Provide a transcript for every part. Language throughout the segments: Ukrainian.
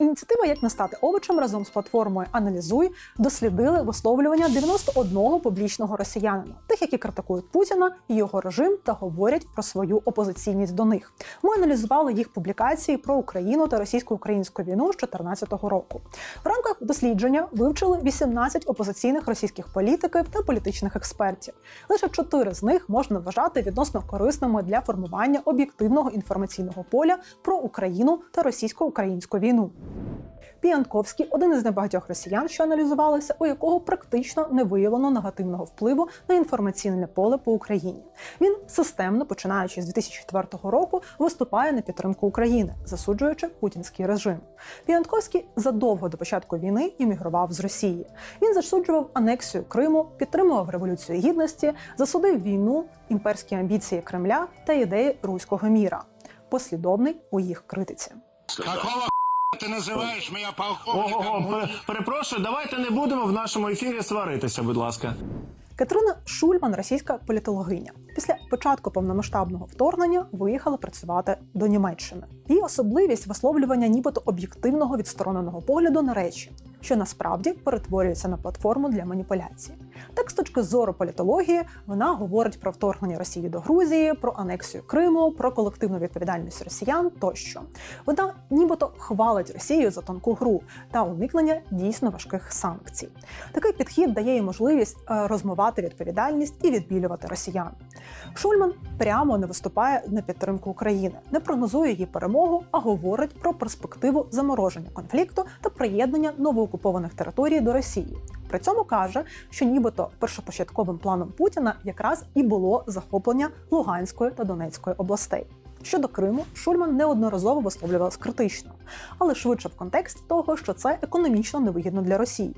Ініціатива Як не стати овочем разом з платформою Аналізуй дослідили висловлювання 91 публічного росіянина, тих, які критикують Путіна і його режим та говорять про свою опозиційність до них. Ми аналізували їх публікації про Україну та російсько-українську війну з 2014 року. В рамках дослідження вивчили 18 опозиційних російських політиків та політичних експертів. Лише чотири з них можна вважати відносно корисними для формування об'єктивного інформаційного поля про Україну та російсько-українську війну. Піанковський один із небагатьох росіян, що аналізувалися, у якого практично не виявлено негативного впливу на інформаційне поле по Україні. Він системно, починаючи з 2004 року, виступає на підтримку України, засуджуючи путінський режим. Піанковський задовго до початку війни іммігрував з Росії. Він засуджував анексію Криму, підтримував революцію гідності, засудив війну, імперські амбіції Кремля та ідеї руського міра. Послідовний у їх критиці. Какого ты називаєш мене Ого, полковником? пере- перепрошую, давайте не будемо в нашому ефірі сваритися, будь ласка. Катерина Шульман, російська політологиня, після початку повномасштабного вторгнення виїхала працювати до Німеччини. Її особливість висловлювання нібито об'єктивного відстороненого погляду на речі, що насправді перетворюється на платформу для маніпуляції. Так, з точки зору політології, вона говорить про вторгнення Росії до Грузії, про анексію Криму, про колективну відповідальність росіян тощо. Вона нібито хвалить Росію за тонку гру та уникнення дійсно важких санкцій. Такий підхід дає їй можливість е, розмивати відповідальність і відбілювати росіян. Шульман прямо не виступає на підтримку України, не прогнозує її перемогу, а говорить про перспективу замороження конфлікту та приєднання новоокупованих територій до Росії. При цьому каже, що нібито першопочатковим планом Путіна якраз і було захоплення Луганської та Донецької областей. Щодо Криму, Шульман неодноразово висловлювалась критично, але швидше в контексті того, що це економічно невигідно для Росії.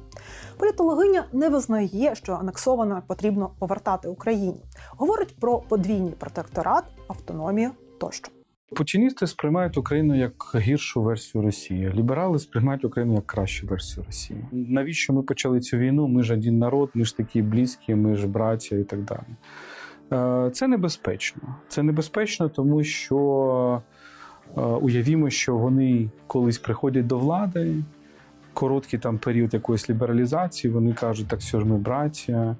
Політологиня не визнає, що анексоване потрібно повертати Україні. Говорить про подвійний протекторат, автономію тощо. Путіністи сприймають Україну як гіршу версію Росії. Ліберали сприймають Україну як кращу версію Росії. Навіщо ми почали цю війну? Ми ж один народ, ми ж такі близькі, ми ж браття і так далі. Е, Це небезпечно. Це небезпечно, тому що е, уявімо, що вони колись приходять до влади, короткий там період якоїсь лібералізації, вони кажуть, так все ж ми браття,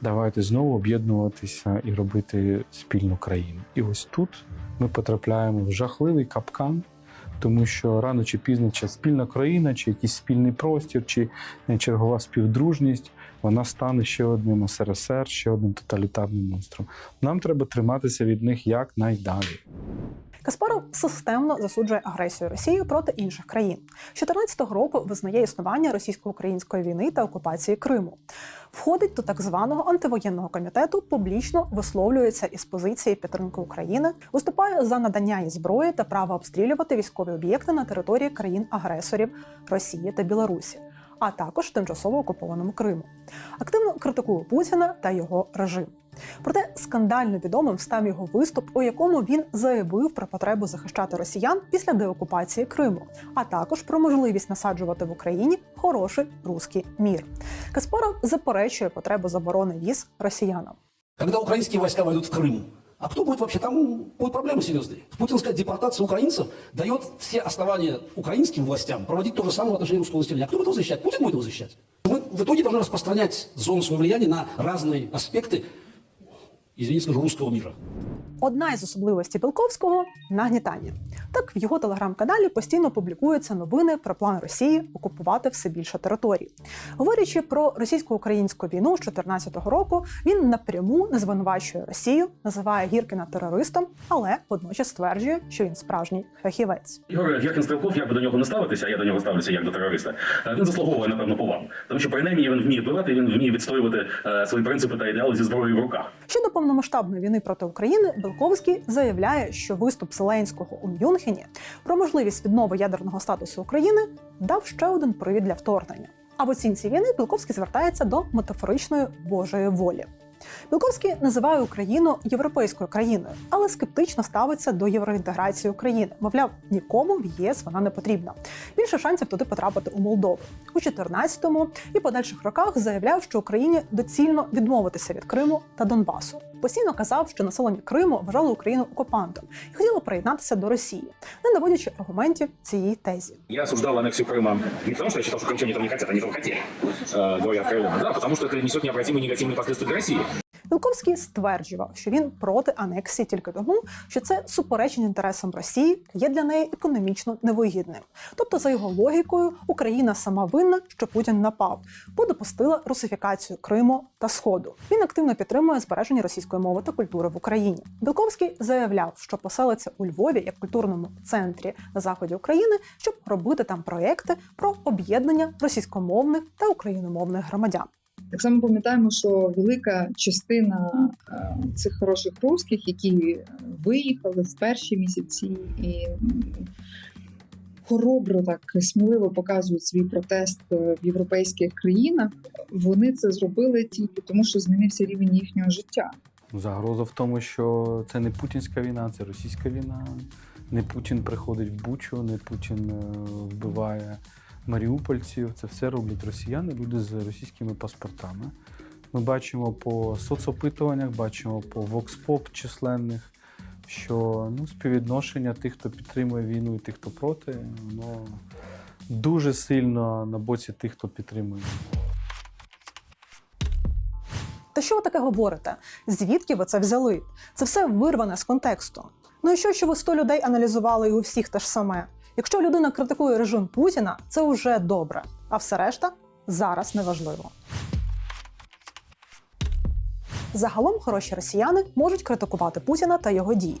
давайте знову об'єднуватися і робити спільну країну. І ось тут ми потрапляємо в жахливий капкан, тому що рано чи пізно чи спільна країна, чи якийсь спільний простір, чи е, чергова співдружність, вона стане ще одним СРСР, ще одним тоталітарним монстром. Нам треба триматися від них якнайдалі. Каспаров системно засуджує агресію Росії проти інших країн. З 2014 року визнає існування російсько-української війни та окупації Криму. Входить до так званого антивоєнного комітету, публічно висловлюється із позиції підтримки України, виступає за надання їй зброї та право обстрілювати військові об'єкти на території країн-агресорів Росії та Білорусі. А також тимчасово окупованому Криму. Активно критикує Путіна та його режим. Проте скандально відомим став його виступ, у якому він заявив про потребу захищати росіян після деокупації Криму, а також про можливість насаджувати в Україні хороший руський мір. Каспаров заперечує потребу заборони віз росіянам. Когда украинские войска войдут в Крым, а кто будет вообще? Там будут проблемы серьезные. Путинская депортация украинцев дает все основания украинским властям проводить то же самое в отношении русского населения. А кто будет его защищать? Путин будет его защищать. Мы в итоге должны распространять зону своего влияния на разные аспекты, извините, скажу, русского мира. Одна із особливостей Білковського нагнітання. Так в його телеграм-каналі постійно публікуються новини про план Росії окупувати все більше територій. Говорячи про російсько-українську війну з 2014 року, він напряму не звинувачує Росію, називає Гіркіна терористом, але водночас стверджує, що він справжній фахівець. Ігор Геркін Стрелков, як би до нього не ставитися, а я до нього ставлюся як до терориста. е, Він заслуговує напевно повагу, тому що принаймні він вміє вбивати, він вміє відстоювати е, свої принципи та ідеали зі зброєю в руках. Щодо повномасштабної війни проти України, Белковський заявляє, що виступ Зеленського у Мюнхені про можливість віднови ядерного статусу України дав ще один привід для вторгнення. А в оцінці війни Белковський звертається до метафоричної Божої волі. Білковський називає Україну європейською країною, але скептично ставиться до євроінтеграції України. Мовляв, нікому в ЄС вона не потрібна. Більше шансів туди потрапити у Молдову. У 14-му і подальших роках заявляв, що Україні доцільно відмовитися від Криму та Донбасу Постійно казав, що населення Криму вважало Україну окупантом і хотіло приєднатися до Росії, не наводячи аргументів цієї тезі. Я осуждал аннексию Крыма не потому, что я считал, что крымчане этого не хотят, они этого хотели, э, говоря откровенно, да, потому что это несет необратимые негативные последствия для России. Білковський стверджував, що він проти анексії тільки тому, що це суперечить інтересам Росії є для неї економічно невигідним. Тобто, за його логікою, Україна сама винна, що Путін напав, бо допустила русифікацію Криму та Сходу. Він активно підтримує збереження російської мови та культури в Україні. Білковський заявляв, що поселиться у Львові як культурному центрі на заході України, щоб робити там проекти про об'єднання російськомовних та україномовних громадян. Так само пам'ятаємо, що велика частина е, цих хороших русських, які виїхали в перші місяці і хоробро так сміливо показують свій протест е, в європейських країнах, вони це зробили тільки тому, що змінився рівень їхнього життя. Загроза в тому, що це не путінська війна, це російська війна. Не Путін приходить в Бучу, не Путін е, вбиває маріупольців. Це все роблять росіяни, люди з російськими паспортами. Ми бачимо по соцопитуваннях, бачимо по вокспоп численних, що ну, співвідношення тих, хто підтримує війну, і тих, хто проти, воно дуже сильно на боці тих, хто підтримує. Та що ви таке говорите? Звідки ви це взяли? Це все вирване з контексту. Ну і що, що ви 100 людей аналізували і у всіх те ж саме? Якщо людина критикує режим Путіна, це вже добре, а все решта зараз неважливо. Загалом хороші росіяни можуть критикувати Путіна та його дії.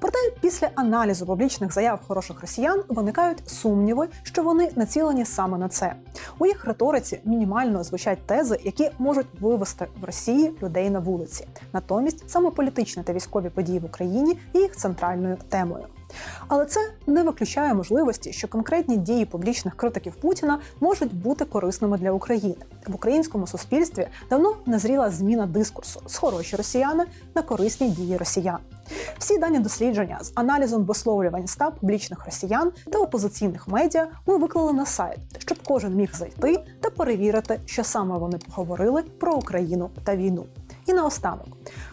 Проте після аналізу публічних заяв хороших росіян виникають сумніви, що вони націлені саме на це. У їх риториці мінімально звучать тези, які можуть вивести в Росії людей на вулиці. Натомість саме політичні та військові події в Україні є їх центральною темою. Але це не виключає можливості, що конкретні дії публічних критиків Путіна можуть бути корисними для України. В українському суспільстві давно назріла зміна дискурсу з хороші росіяни на корисні дії росіян. Всі дані дослідження з аналізом висловлювань ста публічних росіян та опозиційних медіа ми виклали на сайт, щоб кожен міг зайти та перевірити, що саме вони поговорили про Україну та війну. І наостанок,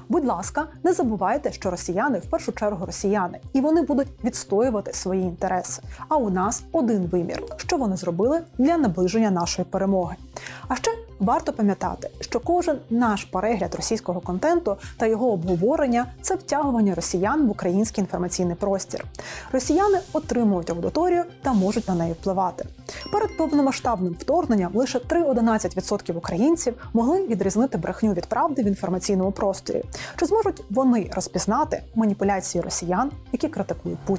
будь ласка, не забувайте, що росіяни в першу чергу росіяни, і вони будуть відстоювати свої інтереси. А у нас один вимір, що вони зробили для наближення нашої перемоги. А ще варто пам'ятати, що кожен наш перегляд російського контенту та його обговорення це втягування росіян в український інформаційний простір. Росіяни отримують аудиторію та можуть на неї впливати. Перед повномасштабним вторгненням лише 3-11% українців могли відрізнити брехню від правди в інформаційному просторі. Чи зможуть вони розпізнати маніпуляції росіян, які критикують Путіна?